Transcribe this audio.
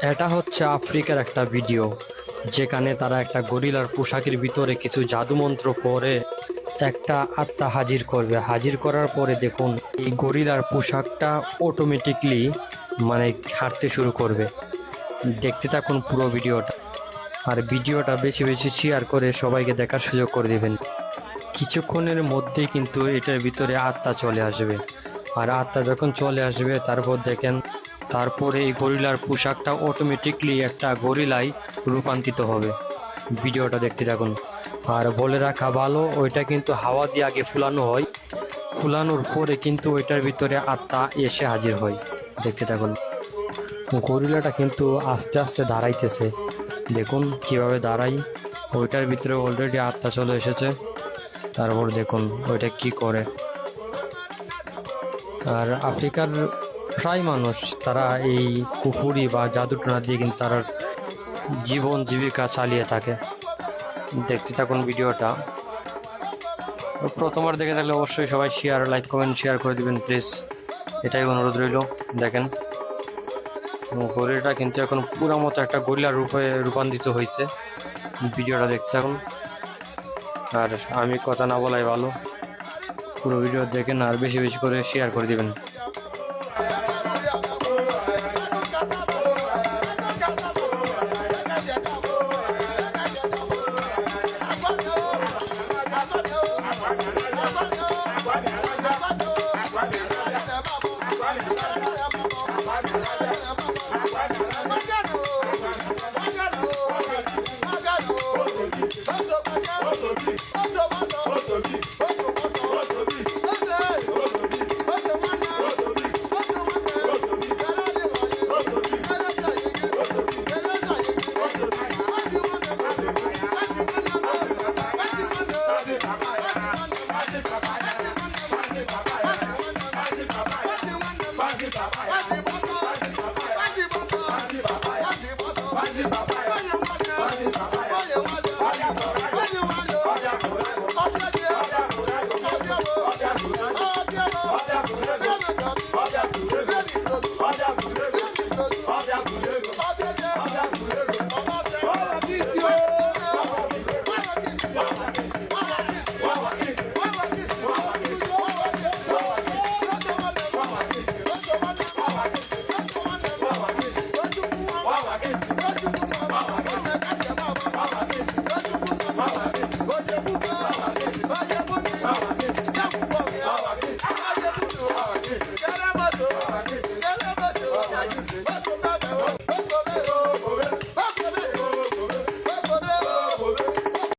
এটা হচ্ছে আফ্রিকার একটা ভিডিও, যেখানে তারা একটা গরিলার পোশাকের ভিতরে কিছু জাদুমন্ত্র পরে একটা আত্মা হাজির করবে। হাজির করার পরে দেখুন, এই গরিলার পোশাকটা অটোমেটিকলি মানে হাঁটতে শুরু করবে। দেখতে থাকুন পুরো ভিডিওটা। আর ভিডিওটা বেশি বেশি শেয়ার করে সবাইকে দেখার সুযোগ করে দেবেন। কিছুক্ষণের মধ্যেই কিন্তু এটার ভিতরে আত্মা চলে আসবে। আর আত্মা যখন চলে আসবে, তারপর দেখেন তারপরে এই গরিলার পোশাকটা অটোমেটিকলি একটা গরিলাই রূপান্তরিত হবে। ভিডিওটা দেখতে থাকুন। আর বলে রাখা ভালো, ওইটা কিন্তু হাওয়া দিয়ে আগে ফুলানো হয়। ফুলানোর পরে কিন্তু ওইটার ভিতরে আত্মা এসে হাজির হয়। দেখতে থাকুন। গরিলাটা কিন্তু আস্তে আস্তে দাঁড়াইতেছে। দেখুন কীভাবে দাঁড়াই। ওইটার ভিতরে অলরেডি আত্মা চলে এসেছে। তারপর দেখুন ওইটা কি করে। আর আফ্রিকার প্রায় মানুষ তারা এই কুকুরি বা জাদুটনা দিয়ে কিন্তু তারা জীবন জীবিকা চালিয়ে থাকে। দেখতে থাকুন ভিডিওটা। প্রথমবার দেখে থাকলে অবশ্যই সবাই শেয়ার লাইক কমেন্ট শেয়ার করে দিবেন প্লিজ এটাই অনুরোধ রইল, দেখেন। গরিলাটা কিন্তু এখন পুরো মতো একটা গরিলার রূপে রূপান্তরিত হয়েছে। ভিডিওটা দেখতে থাকুন। আর আমি কথা না বলাই ভালো। পুরো ভিডিও দেখেন আর বেশি বেশি করে শেয়ার করে দিবেন। Bye.